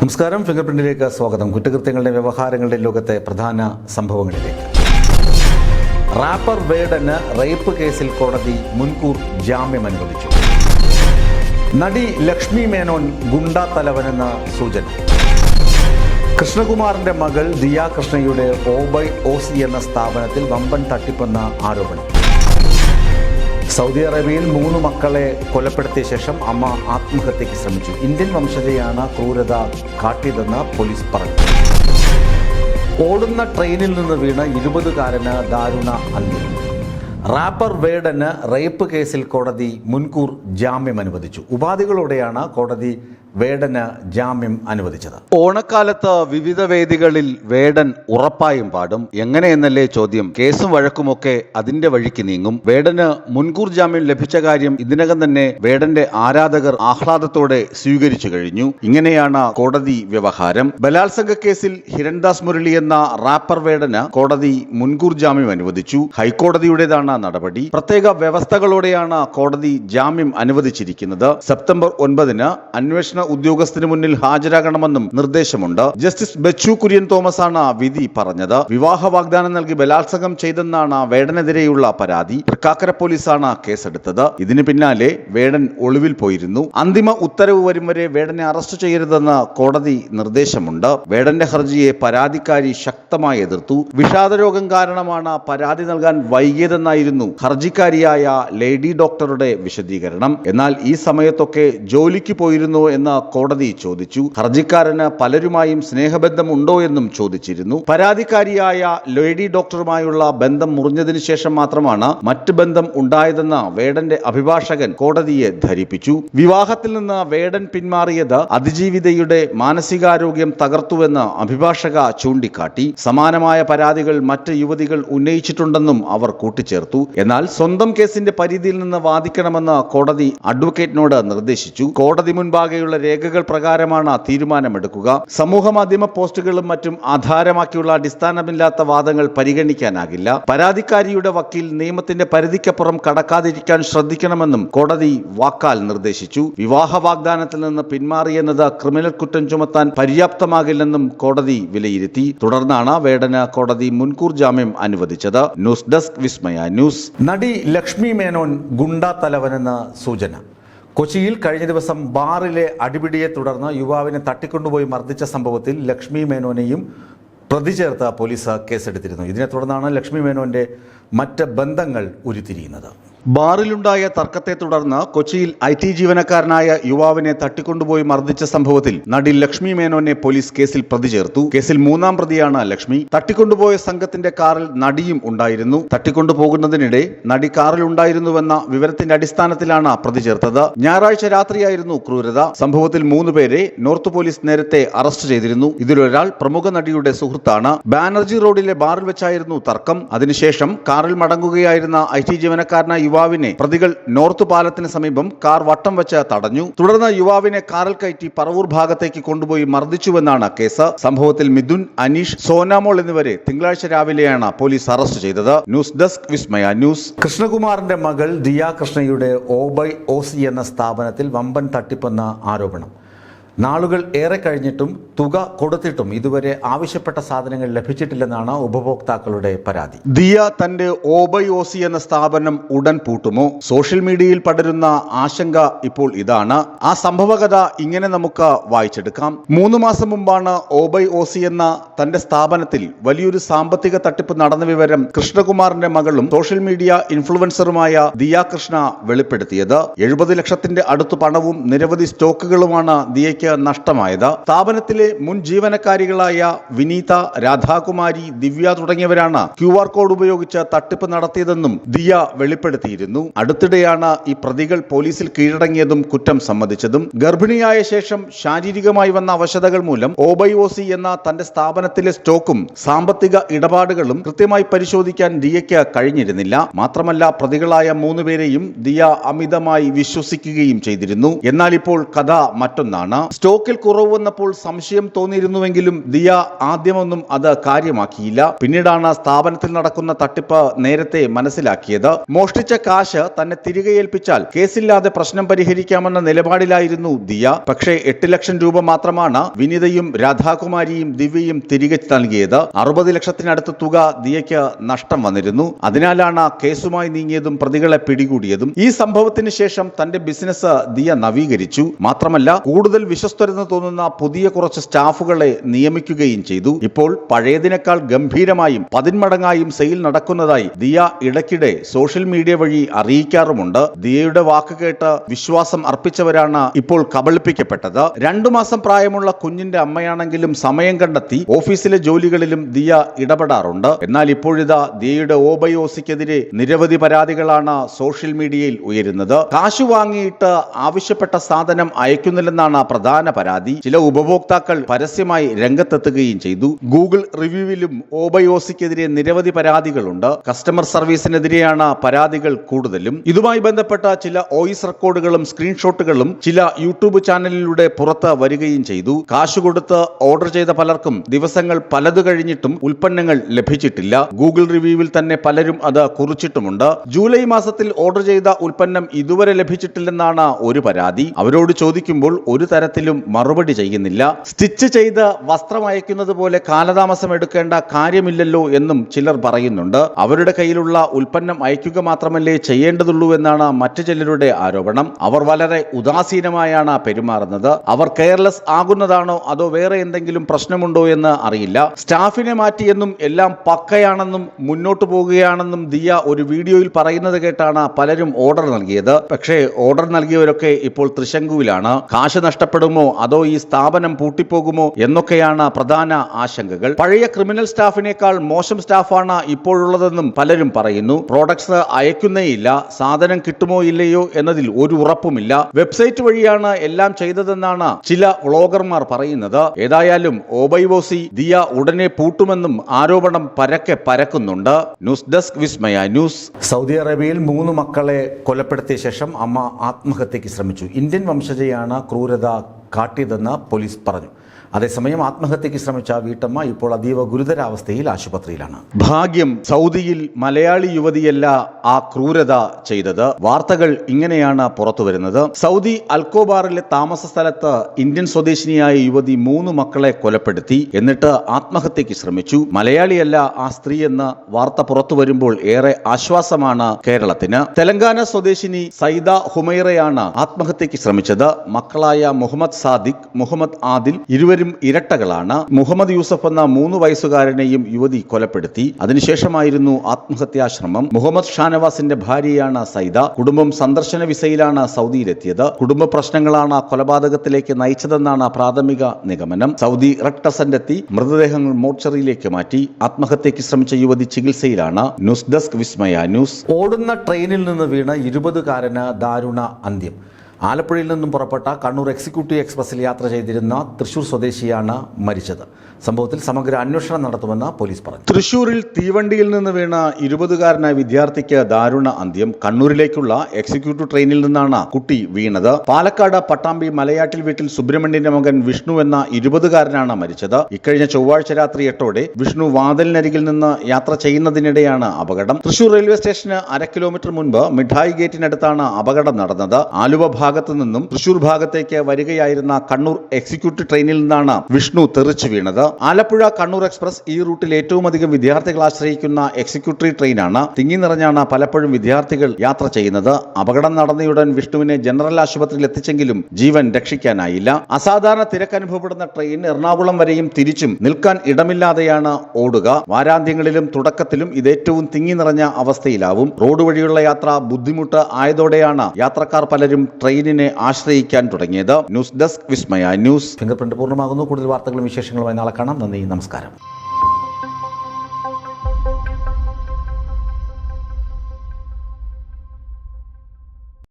നമസ്കാരം. ഫിംഗർ പ്രിന്റിലേക്ക് സ്വാഗതം. കുറ്റകൃത്യങ്ങളുടെ വ്യവഹാരങ്ങളുടെ ലോകത്തെ പ്രധാന സംഭവങ്ങളിലേക്ക്. റാപ്പർ വേഡന് റേപ്പ് കേസിൽ കോടതി മുൻകൂർ ജാമ്യം അനുവദിച്ചു. നടി ലക്ഷ്മി മേനോൻ ഗുണ്ടാ തലവനെന്ന സൂചന. കൃഷ്ണകുമാറിന്റെ മകൾ ദിയാ കൃഷ്ണയുടെ ഓബൈ ഓസി എന്ന സ്ഥാപനത്തിൽ വമ്പൻ തട്ടിപ്പെന്ന ആരോപണം. സൗദി അറേബ്യയിൽ മൂന്ന് മക്കളെ കൊലപ്പെടുത്തിയ ശേഷം അമ്മ ആത്മഹത്യയ്ക്ക് ശ്രമിച്ചു. ഇന്ത്യൻ വംശജയാണ് ക്രൂരത കാട്ടിയതെന്ന് പോലീസ് പറഞ്ഞു. ഓടുന്ന ട്രെയിനിൽ നിന്ന് വീണ ഇരുപതുകാരന് ദാരുണ അന്ത്യം. റാപ്പർ വേഡന് റേപ്പ് കേസിൽ കോടതി മുൻകൂർ ജാമ്യം അനുവദിച്ചു. ഉപാധികളോടെയാണ് കോടതി വേഡന് ജാമ്യം അനുവദിച്ചത്. ഓണക്കാലത്ത് വിവിധ വേദികളിൽ വേടൻ ഉറപ്പായും പാടും. എങ്ങനെയെന്നല്ലേ ചോദ്യം. കേസും വഴക്കുമൊക്കെ അതിന്റെ വഴിക്ക് നീങ്ങും. വേടന് മുൻകൂർ ജാമ്യം ലഭിച്ച കാര്യം ഇതിനകം തന്നെ വേടന്റെ ആരാധകർ ആഹ്ലാദത്തോടെ സ്വീകരിച്ചു കഴിഞ്ഞു. ഇങ്ങനെയാണ് കോടതി വ്യവഹാരം. ബലാത്സംഗ കേസിൽ ഹിരൺദാസ് മുരളി എന്ന റാപ്പർ വേടന് കോടതി മുൻകൂർ ജാമ്യം അനുവദിച്ചു. ഹൈക്കോടതിയുടേതാണ് നടപടി. പ്രത്യേക വ്യവസ്ഥകളോടെയാണ് കോടതി ജാമ്യം അനുവദിച്ചിരിക്കുന്നത്. സെപ്റ്റംബർ ഒൻപതിന് അന്വേഷണ ഉദ്യോഗസ്ഥന് മുന്നിൽ ഹാജരാകണമെന്നും നിർദ്ദേശമുണ്ട്. ജസ്റ്റിസ് ബച്ചു കുര്യൻ തോമസ് ആണ് വിധി പറഞ്ഞത്. വിവാഹ വാഗ്ദാനം നൽകി ബലാത്സംഗം ചെയ്തെന്നാണ് വേടനെതിരെയുള്ള പരാതി. തൃക്കാക്കര പോലീസാണ് കേസെടുത്തത്. ഇതിന് പിന്നാലെ വേടൻ ഒളിവിൽ പോയിരുന്നു. അന്തിമ ഉത്തരവ് വരും വരെ വേടനെ അറസ്റ്റ് ചെയ്യരുതെന്ന് കോടതി നിർദ്ദേശമുണ്ട്. വേടന്റെ ഹർജിയെ പരാതിക്കാരി ശക്തമായി എതിർത്തു. വിഷാദരോഗം കാരണമാണ് പരാതി നൽകാൻ വൈകിയതെന്നായിരുന്നു ഹർജിക്കാരിയായ ലേഡി ഡോക്ടറുടെ വിശദീകരണം. എന്നാൽ ഈ സമയത്തൊക്കെ ജോലിക്ക് പോയിരുന്നു എന്ന് കോടതി ചോദിച്ചു. ഹർജിക്കാരന് പലരുമായും സ്നേഹബന്ധം ഉണ്ടോ എന്നും ചോദിച്ചിരുന്നു. പരാതിക്കാരിയായ ലേഡി ഡോക്ടറുമായുള്ള ബന്ധം മുറിഞ്ഞതിന് ശേഷം മാത്രമാണ് മറ്റ് ബന്ധം ഉണ്ടായതെന്ന് വേടന്റെ അഭിഭാഷകൻ കോടതിയെ ധരിപ്പിച്ചു. വിവാഹത്തിൽ നിന്ന് വേടൻ പിന്മാറിയത് അതിജീവിതയുടെ മാനസികാരോഗ്യം തകർത്തുവെന്ന് അഭിഭാഷക ചൂണ്ടിക്കാട്ടി. സമാനമായ പരാതികൾ മറ്റ് യുവതികൾ ഉന്നയിച്ചിട്ടുണ്ടെന്നും അവർ കൂട്ടിച്ചേർത്തു. എന്നാൽ സ്വന്തം കേസിന്റെ പരിധിയിൽ നിന്ന് വാദിക്കണമെന്ന് കോടതി അഡ്വക്കേറ്റിനോട് നിർദ്ദേശിച്ചു. കോടതി മുൻപാകെയുള്ള രേഖകൾ പ്രകാരമാണ് തീരുമാനമെടുക്കുക. സമൂഹ മാധ്യമ പോസ്റ്റുകളും മറ്റും ആധാരമാക്കിയുള്ള അടിസ്ഥാനമില്ലാത്ത വാദങ്ങൾ പരിഗണിക്കാനാകില്ല. പരാതിക്കാരിയുടെ വക്കീൽ നിയമത്തിന്റെ പരിധിക്കപ്പുറം കടക്കാതിരിക്കാൻ ശ്രദ്ധിക്കണമെന്നും കോടതി വാക്കാൽ നിർദ്ദേശിച്ചു. വിവാഹ വാഗ്ദാനത്തിൽ നിന്ന് പിന്മാറിയെന്നത് ക്രിമിനൽ കുറ്റം ചുമത്താൻ പര്യാപ്തമാകില്ലെന്നും കോടതി വിലയിരുത്തി. തുടർന്നാണ് വേടന് കോടതി മുൻകൂർ ജാമ്യം അനുവദിച്ചത്. News desk Vismaya news. നടി ലക്ഷ്മി മേനോൻ ഗുണ്ടാ തലവനെന്ന സൂചന. കൊച്ചിയിൽ കഴിഞ്ഞ ദിവസം ബാറിലെ അടിപിടിയെ തുടർന്ന് യുവാവിനെ തട്ടിക്കൊണ്ടുപോയി മർദ്ദിച്ച സംഭവത്തിൽ ലക്ഷ്മി മേനോനെയും പ്രതി ചേർത്ത് പോലീസ് കേസെടുത്തിരുന്നു. ഇതിനെ തുടർന്നാണ് ലക്ഷ്മി മേനോന്റെ മറ്റ് ബന്ധങ്ങൾ ഉരുത്തിരിയുന്നത്. ബാറിലുണ്ടായ തർക്കത്തെ തുടർന്ന് കൊച്ചിയിൽ ഐ ടി ജീവനക്കാരനായ യുവാവിനെ തട്ടിക്കൊണ്ടുപോയി മർദ്ദിച്ച സംഭവത്തിൽ നടി ലക്ഷ്മി മേനോനെ പോലീസ് കേസിൽ പ്രതി ചേർത്തു കേസിൽ മൂന്നാം പ്രതിയാണ് ലക്ഷ്മി. തട്ടിക്കൊണ്ടുപോയ സംഘത്തിന്റെ കാറിൽ നടിയും ഉണ്ടായിരുന്നു. തട്ടിക്കൊണ്ടുപോകുന്നതിനിടെ നടി കാറിൽ ഉണ്ടായിരുന്നുവെന്ന വിവരത്തിന്റെ അടിസ്ഥാനത്തിലാണ് പ്രതി ചേർത്തത് ഞായറാഴ്ച രാത്രിയായിരുന്നു ക്രൂരത. സംഭവത്തിൽ മൂന്നുപേരെ നോർത്ത് പോലീസ് നേരത്തെ അറസ്റ്റ് ചെയ്തിരുന്നു. ഇതിലൊരാൾ പ്രമുഖ നടിയുടെ സുഹൃത്താണ്. ബാനർജി റോഡിലെ ബാറിൽ വെച്ചായിരുന്നു തർക്കം. അതിനുശേഷം കാറിൽ മടങ്ങുകയായിരുന്ന ഐ ടി ജീവനക്കാരനായ യുവാവിനെ പ്രതികൾ നോർത്ത് പാലത്തിന് സമീപം കാർ വട്ടം വെച്ച് തടഞ്ഞു. തുടർന്ന് യുവാവിനെ കാറിൽ കയറ്റി പറവൂർ ഭാഗത്തേക്ക് കൊണ്ടുപോയി മർദ്ദിച്ചുവെന്നാണ് കേസ്. സംഭവത്തിൽ മിഥുൻ അനീഷ് സോനാമോൾ എന്നിവരെ തിങ്കളാഴ്ച രാവിലെയാണ് പോലീസ് അറസ്റ്റ് ചെയ്തത്. News desk Vismaya news. കൃഷ്ണകുമാറിന്റെ മകൾ ദിയ കൃഷ്ണയുടെ ഓബൈ ഓസി എന്ന സ്ഥാപനത്തിൽ വമ്പൻ തട്ടിപ്പെന്ന ആരോപണം. നാളുകൾ ഏറെ കഴിഞ്ഞിട്ടും തുക കൊടുത്തിട്ടും ഇതുവരെ ആവശ്യപ്പെട്ട സാധനങ്ങൾ ലഭിച്ചിട്ടില്ലെന്നാണ് ഉപഭോക്താക്കളുടെ പരാതി. ദിയ തന്റെ ഓബയോസി എന്ന സ്ഥാപനം ഉടൻ പൂട്ടുമോ? സോഷ്യൽ മീഡിയയിൽ പടരുന്ന ആശങ്ക ഇപ്പോൾ ഇതാണ്. ആ സംഭവകഥ ഇങ്ങനെ നമുക്ക് വായിച്ചെടുക്കാം. മൂന്ന് മാസം മുമ്പാണ് ഓബൈ ഓസി എന്ന തന്റെ സ്ഥാപനത്തിൽ വലിയൊരു സാമ്പത്തിക തട്ടിപ്പ് നടന്ന വിവരം കൃഷ്ണകുമാറിന്റെ മകളും സോഷ്യൽ മീഡിയ ഇൻഫ്ലുവൻസറുമായ ദിയ കൃഷ്ണ വെളിപ്പെടുത്തിയത്. എഴുപത് ലക്ഷത്തിന്റെ അടുത്ത് പണവും നിരവധി സ്റ്റോക്കുകളുമാണ് ദിയയ്ക്ക് നഷ്ടമായത്. സ്ഥാപനത്തിലെ മുൻ ജീവനക്കാരികളായ വിനീത രാധാകുമാരി ദിവ്യ തുടങ്ങിയവരാണ് ക്യു ആർ കോഡ് ഉപയോഗിച്ച് തട്ടിപ്പ് നടത്തിയതെന്നും ദിയ വെളിപ്പെടുത്തിയിരുന്നു. അടുത്തിടെയാണ് ഈ പ്രതികൾ പോലീസിൽ കീഴടങ്ങിയതും കുറ്റം സമ്മതിച്ചതും. ഗർഭിണിയായ ശേഷം ശാരീരികമായി വന്ന അവശതകൾ മൂലം ഒബൈഒസി എന്ന തന്റെ സ്ഥാപനത്തിലെ സ്റ്റോക്കും സാമ്പത്തിക ഇടപാടുകളും കൃത്യമായി പരിശോധിക്കാൻ ദിയയ്ക്ക് കഴിഞ്ഞിരുന്നില്ല. മാത്രമല്ല പ്രതികളായ മൂന്നുപേരെയും ദിയ അമിതമായി വിശ്വസിക്കുകയും ചെയ്തിരുന്നു. എന്നാൽ ഇപ്പോൾ കഥ മറ്റൊന്നാണ്. സ്റ്റോക്കിൽ കുറവ് വന്നപ്പോൾ സംശയം തോന്നിയിരുന്നുവെങ്കിലും ദിയ ആദ്യമൊന്നും അത് കാര്യമാക്കിയില്ല. പിന്നീടാണ് സ്ഥാപനത്തിൽ നടക്കുന്ന തട്ടിപ്പ് നേരത്തെ മനസ്സിലാക്കിയത്. മോഷ്ടിച്ച കാശ് തന്നെ തിരികെ ഏൽപ്പിച്ചാൽ കേസില്ലാതെ പ്രശ്നം പരിഹരിക്കാമെന്ന നിലപാടിലായിരുന്നു ദിയ. പക്ഷേ എട്ട് ലക്ഷം രൂപ മാത്രമാണ് വിനിതയും രാധാകുമാരിയും ദിവ്യയും തിരികെ നൽകിയത്. അറുപത് ലക്ഷത്തിനടുത്ത് തുക ദിയയ്ക്ക് നഷ്ടം വന്നിരുന്നു. അതിനാലാണ് കേസുമായി നീങ്ങിയതും പ്രതികളെ പിടികൂടിയതും. ഈ സംഭവത്തിന് ശേഷം തന്റെ ബിസിനസ് ദിയ നവീകരിച്ചു. മാത്രമല്ല കൂടുതൽ വിശ്വസ്തരെന്ന് തോന്നുന്ന പുതിയ കുറച്ച് സ്റ്റാഫുകളെ നിയമിക്കുകയും ചെയ്തു. ഇപ്പോൾ പഴയതിനേക്കാൾ ഗംഭീരമായും പതിന്മടങ്ങായും സെയിൽ നടക്കുന്നതായി ദിയ ഇടയ്ക്കിടെ സോഷ്യൽ മീഡിയ വഴി അറിയിക്കാറുമുണ്ട്. ദിയയുടെ വാക്ക് കേട്ട് വിശ്വാസം അർപ്പിച്ചവരാണ് ഇപ്പോൾ കബളിപ്പിക്കപ്പെട്ടത്. രണ്ടു മാസം പ്രായമുള്ള കുഞ്ഞിന്റെ അമ്മയാണെങ്കിലും സമയം കണ്ടെത്തി ഓഫീസിലെ ജോലികളിലും ദിയ ഇടപെടാറുണ്ട്. എന്നാൽ ഇപ്പോഴിതാ ദിയയുടെ ഓബയോസിക്കെതിരെ നിരവധി പരാതികളാണ് സോഷ്യൽ മീഡിയയിൽ ഉയരുന്നത്. കാശു വാങ്ങിയിട്ട് ആവശ്യപ്പെട്ട സാധനം അയക്കുന്നില്ലെന്നാണ് പ്രധാന പരാതി. ചില ഉപഭോക്താക്കൾ പരസ്യമായി രംഗത്തെത്തുകയും ചെയ്തു. ഗൂഗിൾ റിവ്യൂവിലും ഓബയോസിക്കെതിരെ നിരവധി പരാതികളുണ്ട്. കസ്റ്റമർ സർവീസിനെതിരെയാണ് പരാതികൾ കൂടുതലും. ഇതുമായി ബന്ധപ്പെട്ട ചില വോയിസ് റെക്കോർഡുകളും സ്ക്രീൻഷോട്ടുകളും ചില യൂട്യൂബ് ചാനലിലൂടെ പുറത്ത് വരികയും ചെയ്തു. കാശ് കൊടുത്ത് ഓർഡർ ചെയ്ത പലർക്കും ദിവസങ്ങൾ പലതു കഴിഞ്ഞിട്ടും ഉൽപ്പന്നങ്ങൾ ലഭിച്ചിട്ടില്ല. ഗൂഗിൾ റിവ്യൂവിൽ തന്നെ പലരും അത് കുറിച്ചിട്ടുമുണ്ട്. ജൂലൈ മാസത്തിൽ ഓർഡർ ചെയ്ത ഉൽപ്പന്നം ഇതുവരെ ലഭിച്ചിട്ടില്ലെന്നാണ് ഒരു പരാതി. അവരോട് ചോദിക്കുമ്പോൾ ഒരു തരത്തിലും മറുപടി ചെയ്യുന്നില്ല. സ്റ്റിച്ച് ചെയ്ത് വസ്ത്രം അയക്കുന്നത് പോലെ കാലതാമസം എടുക്കേണ്ട കാര്യമില്ലല്ലോ എന്നും ചിലർ പറയുന്നുണ്ട്. അവരുടെ കയ്യിലുള്ള ഉൽപ്പന്നം അയക്കുക മാത്രമല്ലേ ചെയ്യേണ്ടതുള്ളൂ എന്നാണ് മറ്റു ചിലരുടെ ആരോപണം. അവർ വളരെ ഉദാസീനമായാണ് പെരുമാറുന്നത്. അവർ കെയർലെസ് ആകുന്നതാണോ അതോ വേറെ എന്തെങ്കിലും പ്രശ്നമുണ്ടോ എന്ന് അറിയില്ല. സ്റ്റാഫിനെ മാറ്റിയെന്നും എല്ലാം പക്കയാണെന്നും മുന്നോട്ട് പോകുകയാണെന്നും ദിയ ഒരു വീഡിയോയിൽ പറയുന്നത് കേട്ടാണ് പലരും ഓർഡർ നൽകിയത്. പക്ഷേ ഓർഡർ നൽകിയവരൊക്കെ ഇപ്പോൾ തൃശങ്കുവിലാണ് കാശ് നഷ്ടപ്പെടുമോ അതോ ഈ സ്ഥാപനം പൂട്ടിപ്പോകുമോ? എന്നൊക്കെയാണ് പ്രധാന ആശങ്കകൾ. പഴയ ക്രിമിനൽ സ്റ്റാഫിനേക്കാൾ മോശം സ്റ്റാഫാണ് ഇപ്പോഴുള്ളതെന്നും പലരും പറയുന്നു. പ്രോഡക്ട്സ് അയക്കുന്നേയില്ല. സാധനം കിട്ടുമോ ഇല്ലയോ എന്നതിൽ ഒരു ഉറപ്പുമില്ല. വെബ്സൈറ്റ് വഴിയാണ് എല്ലാം ചെയ്തതെന്നാണ് ചില വ്ളോഗർമാർ പറയുന്നത്. ഏതായാലും ഓബൈവോസി ദിയ ഉടനെ പൂട്ടുമെന്നും ആരോപണം പരക്കെ പരക്കുന്നുണ്ട്. News desk Vismaya news. Saudi അറേബ്യയിൽ മൂന്ന് മക്കളെ കൊലപ്പെടുത്തിയ ശേഷം അമ്മ ആത്മഹത്യയ്ക്ക് ശ്രമിച്ചു. ഇന്ത്യൻ വംശജയാണ് ക്രൂരത കാട്ടിയതെന്ന് പോലീസ് പറഞ്ഞു. അതേസമയം ആത്മഹത്യയ്ക്ക് ശ്രമിച്ച വീട്ടമ്മ ഇപ്പോൾ അതീവ ഗുരുതരാവസ്ഥയിൽ ആശുപത്രിയിലാണ്. ഭാഗ്യം സൗദിയിൽ മലയാളി യുവതിയല്ല ആ ക്രൂരത ചെയ്തത്. വാർത്തകൾ ഇങ്ങനെയാണ് പുറത്തു വരുന്നത് സൗദി അൽക്കോബാറിലെ താമസ സ്ഥലത്ത് ഇന്ത്യൻ സ്വദേശിനിയായ യുവതി മൂന്ന് മക്കളെ കൊലപ്പെടുത്തി. എന്നിട്ട് ആത്മഹത്യയ്ക്ക് ശ്രമിച്ചു. മലയാളിയല്ല ആ സ്ത്രീ എന്ന് വാർത്ത പുറത്തു വരുമ്പോൾ ഏറെ ആശ്വാസമാണ് കേരളത്തിന്. തെലങ്കാന സ്വദേശിനി സൈദ ഹുമൈറയാണ് ആത്മഹത്യയ്ക്ക് ശ്രമിച്ചത്. മക്കളായ മുഹമ്മദ് സാദിഖ് മുഹമ്മദ് ആദിൽ ഇരുവരും ഇരട്ടകളാണ്. മുഹമ്മദ് യൂസഫ് എന്ന മൂന്ന് വയസ്സുകാരനെയും യുവതി കൊലപ്പെടുത്തി. അതിനുശേഷമായിരുന്നു ആത്മഹത്യാശ്രമം. മുഹമ്മദ് ഷാനവാസിന്റെ ഭാര്യയാണ് സൈദ. കുടുംബം സന്ദർശന വിസയിലാണ് സൗദിയിലെത്തിയത്. കുടുംബ പ്രശ്നങ്ങളാണ് കൊലപാതകത്തിലേക്ക് നയിച്ചതെന്നാണ് പ്രാഥമിക നിഗമനം. സൗദി റെഡ് മൃതദേഹങ്ങൾ മോർച്ചറിയിലേക്ക് മാറ്റി. ആത്മഹത്യയ്ക്ക് ശ്രമിച്ച യുവതി ചികിത്സയിലാണ്. News desk Vismaya news. ഓടുന്ന ട്രെയിനിൽ നിന്ന് വീണ് ഇരുപതുകാരന് ദാരുണ അന്ത്യം. ആലപ്പുഴയിൽ നിന്നും പുറപ്പെട്ട കണ്ണൂർ എക്സിക്യൂട്ടീവ് എക്സ്പ്രസിൽ യാത്ര ചെയ്തിരുന്ന തൃശൂർ സ്വദേശിയാണ് മരിച്ചത്. സംഭവത്തിൽ സമഗ്ര അന്വേഷണം നടത്തുമെന്ന് പോലീസ് പറഞ്ഞു. തൃശൂരിൽ തീവണ്ടിയിൽ നിന്ന് വീണ ഇരുപതുകാരനായ വിദ്യാർത്ഥിക്ക് ദാരുണ അന്ത്യം. കണ്ണൂരിലേക്കുള്ള എക്സിക്യൂട്ടീവ് ട്രെയിനിൽ നിന്നാണ് കുട്ടി വീണത്. പാലക്കാട് പട്ടാമ്പി മലയാട്ടിൽ വീട്ടിൽ സുബ്രഹ്മണ്യന്റെ മകൻ വിഷ്ണു എന്ന ഇരുപതുകാരനാണ് മരിച്ചത്. ഇക്കഴിഞ്ഞ ചൊവ്വാഴ്ച രാത്രി എട്ടോടെ വിഷ്ണു വാതിലിനരികിൽ നിന്ന് യാത്ര ചെയ്യുന്നതിനിടെയാണ് അപകടം. തൃശൂർ റെയിൽവേ സ്റ്റേഷന് അര കിലോമീറ്റർ മുൻപ് മിഠായി ഗേറ്റിനടുത്താണ് അപകടം നടന്നത്. ആലുവ ഭാഗത്തു നിന്നും തൃശൂർ ഭാഗത്തേക്ക് വരികയായിരുന്ന കണ്ണൂർ എക്സിക്യൂട്ടീവ് ട്രെയിനിൽ നിന്നാണ് വിഷ്ണു തെറിച്ചു വീണത്. ആലപ്പുഴ കണ്ണൂർ എക്സ്പ്രസ് ഈ റൂട്ടിൽ ഏറ്റവും അധികം വിദ്യാർത്ഥികൾ ആശ്രയിക്കുന്ന എക്സിക്യൂട്ടീവ് ട്രെയിനാണ്. തിങ്ങി നിറഞ്ഞാണ് പലപ്പോഴും വിദ്യാർത്ഥികൾ യാത്ര ചെയ്യുന്നത്. അപകടം നടന്നയുടൻ വിഷ്ണുവിനെ ജനറൽ ആശുപത്രിയിൽ എത്തിച്ചെങ്കിലും ജീവൻ രക്ഷിക്കാനായില്ല. അസാധാരണ തിരക്ക് അനുഭവപ്പെടുന്ന ട്രെയിൻ എറണാകുളം വരെയും തിരിച്ചും നിൽക്കാൻ ഇടമില്ലാതെയാണ് ഓടുക. വാരാന്ത്യങ്ങളിലും തുടക്കത്തിലും ഇതേറ്റവും തിങ്ങി നിറഞ്ഞ അവസ്ഥയിലാവും. റോഡ് വഴിയുള്ള യാത്ര ബുദ്ധിമുട്ട് ആയതോടെയാണ് യാത്രക്കാർ പലരും ട്രെയിനിനെ ആശ്രയിക്കാൻ തുടങ്ങിയത് news desk Vismaya news. Fingerprint പൂർണമാകുന്നു. കൂടുതൽ വാർത്തകളും വിശേഷങ്ങളുമായി നാളെ കാണാം. നന്ദി നമസ്കാരം.